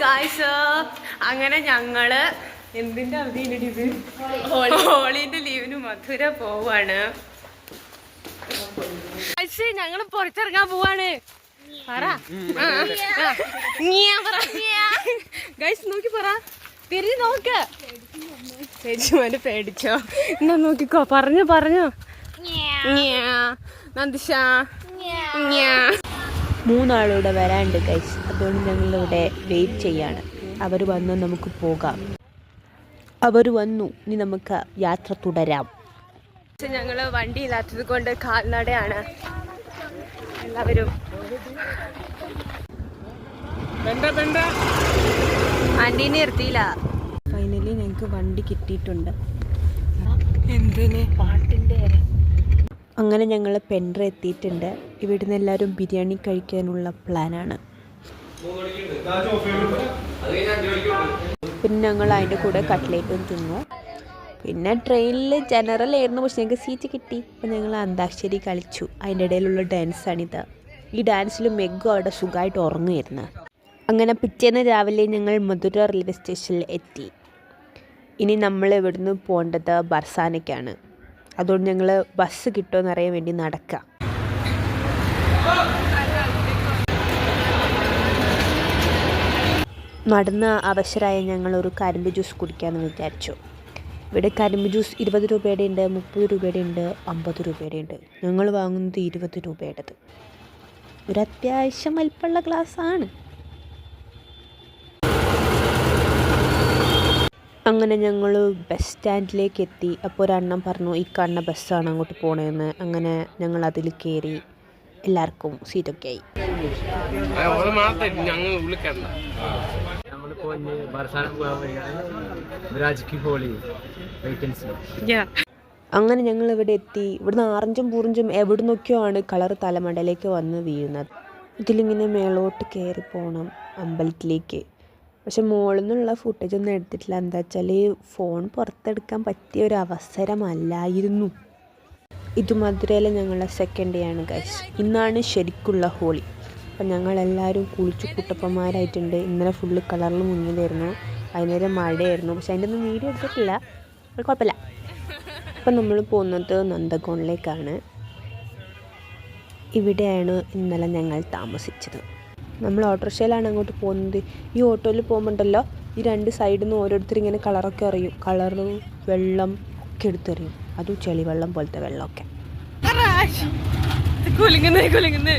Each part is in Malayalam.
ഗായ്സ് അങ്ങനെ ഞങ്ങൾ എന്തിന്റെ അവധിയിലടി ഹോളിന്റെ ലീവിന് മധുര പോവാണ്. ഞങ്ങൾ പുറത്തിറങ്ങാൻ പോവാണ്. പറ. ഗൈസ് നോക്കി പറ. തിരിഞ്ഞു നോക്ക്. ചേച്ചിമാര് പേടിച്ചോ. എന്നാ നോക്കിക്കോ. പറഞ്ഞോ പറഞ്ഞോ. നന്ദിഷ. മൂന്നാളൂടെ വരാണ്ട് ഗൈസ് അതുകൊണ്ട് ഞങ്ങളിവിടെ വെയിറ്റ് ചെയ്യാണ്. അവർ വന്ന് നമുക്ക് പോകാം. അവർ വന്നു ഇനി നമുക്ക് യാത്ര തുടരാം. ഞങ്ങൾ ഞങ്ങൾ വണ്ടി ഇല്ലാത്തത് കൊണ്ട് കാൽനടയാണ്. എല്ലാവരും. ആന്റീനെ നിർത്തിയില്ല. ഫൈനലി ഞങ്ങൾക്ക് വണ്ടി കിട്ടിയിട്ടുണ്ട്. എന്തിന്? അങ്ങനെ ഞങ്ങൾ പെൻഡ്ര എത്തിയിട്ടുണ്ട്. ഇവിടുന്ന് എല്ലാവരും ബിരിയാണി കഴിക്കാനുള്ള പ്ലാനാണ്. പിന്നെ ഞങ്ങൾ അതിന്റെ കൂടെ കട്ട്ലേറ്റും തിന്നു. പിന്നെ ട്രെയിനിൽ ജനറൽ ആയിരുന്നു പക്ഷെ ഞങ്ങൾക്ക് സീറ്റ് കിട്ടി. അപ്പം ഞങ്ങൾ അന്താക്ഷരി കളിച്ചു. അതിന്റെ ഇടയിലുള്ള ഡാൻസാണിത് ഈ ഡാൻസിൽ മെഗ്ഗു അവിടെ സുഖമായിട്ട് ഉറങ്ങുമായിരുന്നു അങ്ങനെ പിറ്റേന്ന് രാവിലെ ഞങ്ങൾ മധുര റെയിൽവേ സ്റ്റേഷനിൽ എത്തി. ഇനി നമ്മൾ ഇവിടുന്ന് പോകേണ്ടത്? ബർസാനയ്ക്കാണ്. അതുകൊണ്ട് ഞങ്ങൾ ബസ് കിട്ടുമോ എന്നറിയാൻ വേണ്ടി നടക്കാം. നടന്ന അവശരായ ഞങ്ങൾ ഒരു കരിമ്പ് ജ്യൂസ് കുടിക്കാമെന്ന് വിചാരിച്ചു. ഇവിടെ കരിമ്പ് ജ്യൂസ് ഇരുപത് രൂപയുടെ ഉണ്ട് മുപ്പത് രൂപയുടെ ഉണ്ട് അമ്പത് രൂപയുടെ ഉണ്ട് ഞങ്ങൾ വാങ്ങുന്നത് ഇരുപത് രൂപയുടേത്. ഒരു അത്യാവശ്യം വലിപ്പമുള്ള ഗ്ലാസ്സാണ്. അങ്ങനെ ഞങ്ങൾ ബസ് സ്റ്റാൻഡിലേക്ക് എത്തി. അപ്പോൾ ഒരെണ്ണം പറഞ്ഞു ഈ കാണുന്ന ബസ്സാണ് അങ്ങോട്ട് പോണേന്ന്. അങ്ങനെ ഞങ്ങൾ അതിൽ കയറി. എല്ലാവർക്കും സീറ്റൊക്കെ ആയി അങ്ങനെ ഞങ്ങൾ ഇവിടെ എത്തി. ഇവിടുന്ന് ആറഞ്ചും പൂറഞ്ചും എവിടെ നിന്നൊക്കെയോ ആണ് കളർ തലമണ്ടയിലേക്ക് വന്ന് വീഴുന്നത്. ഇതിലിങ്ങനെ മേളോട്ട് കയറി പോകണം അമ്പലത്തിലേക്ക്. പക്ഷെ മുകളിൽ നിന്നുള്ള ഫുട്ടേജ് ഒന്നും എടുത്തിട്ടില്ല. എന്താ വെച്ചാൽ ഫോൺ പുറത്തെടുക്കാൻ പറ്റിയ ഒരു അവസരമല്ലായിരുന്നു. ഇത് മധുരയിലെ ഞങ്ങളുടെ സെക്കൻഡ് ഡേ ആണ് ഗൈസ് ഇന്നാണ് ശരിക്കുള്ള ഹോളി. അപ്പം ഞങ്ങളെല്ലാവരും കുളിച്ച് കുട്ടപ്പന്മാരായിട്ടുണ്ട്. ഇന്നലെ ഫുള്ള് കളറിൽ മുങ്ങിയതായിരുന്നു. വൈകുന്നേരം മഴയായിരുന്നു. പക്ഷെ അതിന്റെ ഒന്നും വീഡിയോ എടുത്തിട്ടില്ല. അത് കുഴപ്പമില്ല. അപ്പം നമ്മൾ പോകുന്നത് നന്ദഗോണിലേക്കാണ്. ഇവിടെയാണ് ഇന്നലെ ഞങ്ങൾ താമസിച്ചത്. നമ്മൾ ഓട്ടോറിക്ഷയിലാണ് അങ്ങോട്ട് പോകുന്നത്. ഈ ഓട്ടോയിൽ പോകുമ്പോണ്ടല്ലോ ഈ രണ്ട് സൈഡിൽ നിന്ന് ഓരോരുത്തർ ഇങ്ങനെ കളറൊക്കെ അറിയും കളറും വെള്ളം ഒക്കെ എടുത്തെറിയും. അതും ചെളിവെള്ളം പോലത്തെ വെള്ളമൊക്കെ. കുലുങ്ങുന്നേ കുലുങ്ങുന്നേ.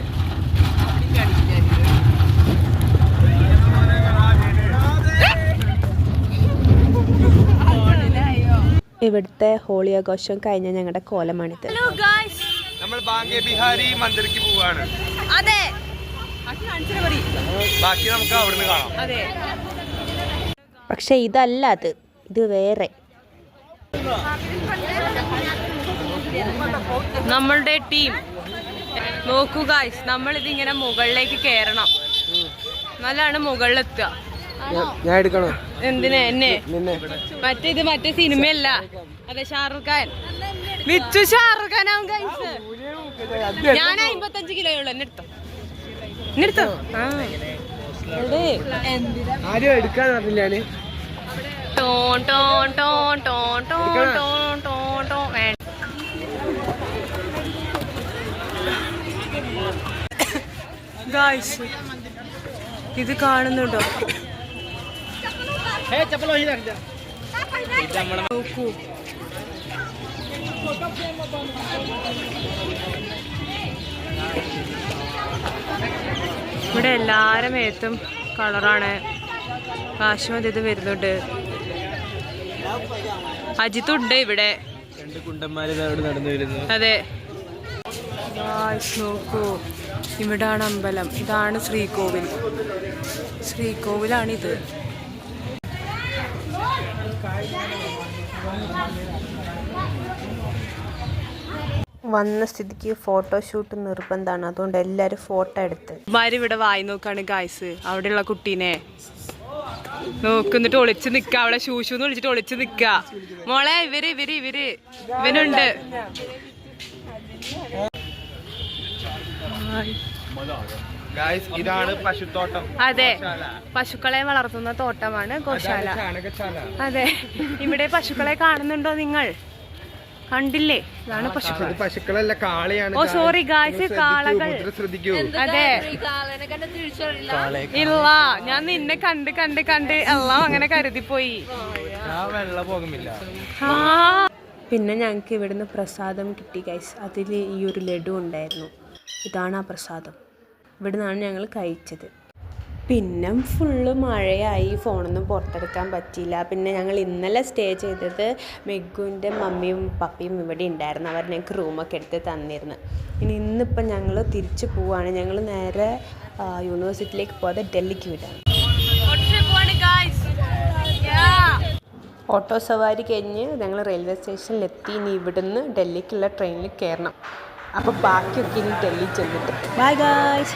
ഇവിടുത്തെ ഹോളി ആഘോഷം കഴിഞ്ഞ ഞങ്ങളുടെ കോലമാണിത്. ഹലോ ഗായ്സ് നമ്മൾ ബാങ്കെ ബിഹാരി മന്ദിരക്ക് പോവാണ് അതെ. ബാക്കി നമുക്ക് അവിടുന്ന് കാണാം. അതെ. പക്ഷെ ഇതല്ല അത്. ഇത് വേറെ. നമ്മളുടെ ടീം. നോക്കുക നമ്മൾ ഇതിങ്ങനെ മുകളിലേക്ക് കയറണം എന്നാലാണ് മുകളിലെത്തുക. ഞാൻ എടുക്കണോ? എന്തിനെ? എന്നെ? മറ്റേ ഇത് മറ്റേ സിനിമയല്ല. അതെ ഷാറുഖ് ഖാൻ. വിച്ചു ഷാറുഖ് ഖാൻ ആവും ഗൈസ് ഞാൻ അമ്പത്തഞ്ച് കിലോ ഉള്ളു. എന്നെ എടുത്തോ? എന്നെ എടുത്തോ? ആരും എടുക്കാൻ അറിയില്ല tone tone tone tone tone tone. Guys, ഇത് കാണുന്നുണ്ടോ? നോക്കൂ. ഇവിടെ എല്ലാരും മേത്തും കളറാണ്. കാശ്മീർ ഇത് വരുന്നുണ്ട്. അജിത്തുണ്ട് ഇവിടെ. രണ്ട് കുണ്ടന്മാര് അവിടെ നടന്നു വരുന്നു. അതെ. നോക്കൂ. ഇവിടാണ് അമ്പലം. ഇതാണ് ശ്രീകോവിൽ. ശ്രീകോവിലാണിത്. വന്ന സ്ഥിതിക്ക് ഫോട്ടോഷൂട്ട് നിർബന്ധമാണ് അതുകൊണ്ട് എല്ലാരും ഫോട്ടോ എടുത്ത്. ഇവിടെ വായി നോക്കാണ് ഗായ്സ് അവിടെയുള്ള കുട്ടീനെ. നോക്കുന്നിട്ട് ഒളിച്ചു നിക്ക. അവളെ ശൂശൂന്ന് വിളിച്ചിട്ട് ഒളിച്ചു നിക്ക. മോളെ ഇവർ ഇവർ ഇവർ. ഇവനുണ്ട്. ഇതാണ് പശുത്തോട്ടം. അതെ. പശുക്കളെ വളർത്തുന്ന തോട്ടമാണ് ഗോശാല. അതെ. ഇവിടെ പശുക്കളെ കാണുന്നുണ്ടോ നിങ്ങൾ? കണ്ടില്ലേ? ഇതാണ് പശുക്കൾ. പശുക്കളല്ല കാളയാണ്. ഓ guys. സോറി ഗായ്സ് കാളകൾ ശ്രദ്ധിക്കൂ. അതെ. ഇല്ല ഞാൻ നിന്നെ കണ്ട് കണ്ട് കണ്ട്. എല്ലാം അങ്ങനെ കരുതിപ്പോയി. വെള്ള ആ. പിന്നെ ഞങ്ങൾക്ക് ഇവിടുന്ന് പ്രസാദം കിട്ടി ഗൈസ് അതിൽ ഈ ഒരു ലഡു ഉണ്ടായിരുന്നു. ഇതാണ് ആ പ്രസാദം. ഇവിടുന്നാണ് ഞങ്ങൾ കഴിച്ചത്. പിന്നെ ഫുള്ള് മഴയായി. ഫോണൊന്നും പുറത്തെടുക്കാൻ പറ്റിയില്ല. പിന്നെ ഞങ്ങൾ ഇന്നലെ സ്റ്റേ ചെയ്തത് മെഗുവിന്റെ മമ്മിയും പപ്പിയും ഇവിടെ ഉണ്ടായിരുന്നു. അവർ ഞങ്ങൾക്ക് റൂമൊക്കെ എടുത്ത് തന്നിരുന്നു. ഇനി ഇന്നിപ്പം ഞങ്ങൾ തിരിച്ചു പോവുകയാണ് ഞങ്ങൾ നേരെ യൂണിവേഴ്സിറ്റിയിലേക്ക് പോകാതെ ഡൽഹിക്ക് വിടാണ് ഓട്ടോ സവാരി കഴിഞ്ഞ് ഞങ്ങൾ റെയിൽവേ സ്റ്റേഷനിലെത്തി ഇനി ഇവിടുന്ന് ഡൽഹിക്കുള്ള ട്രെയിനിൽ കയറണം. അപ്പോൾ ബാക്കിയൊക്കെ ഇനി ഡൽഹി ചെന്നിട്ട്. Bye guys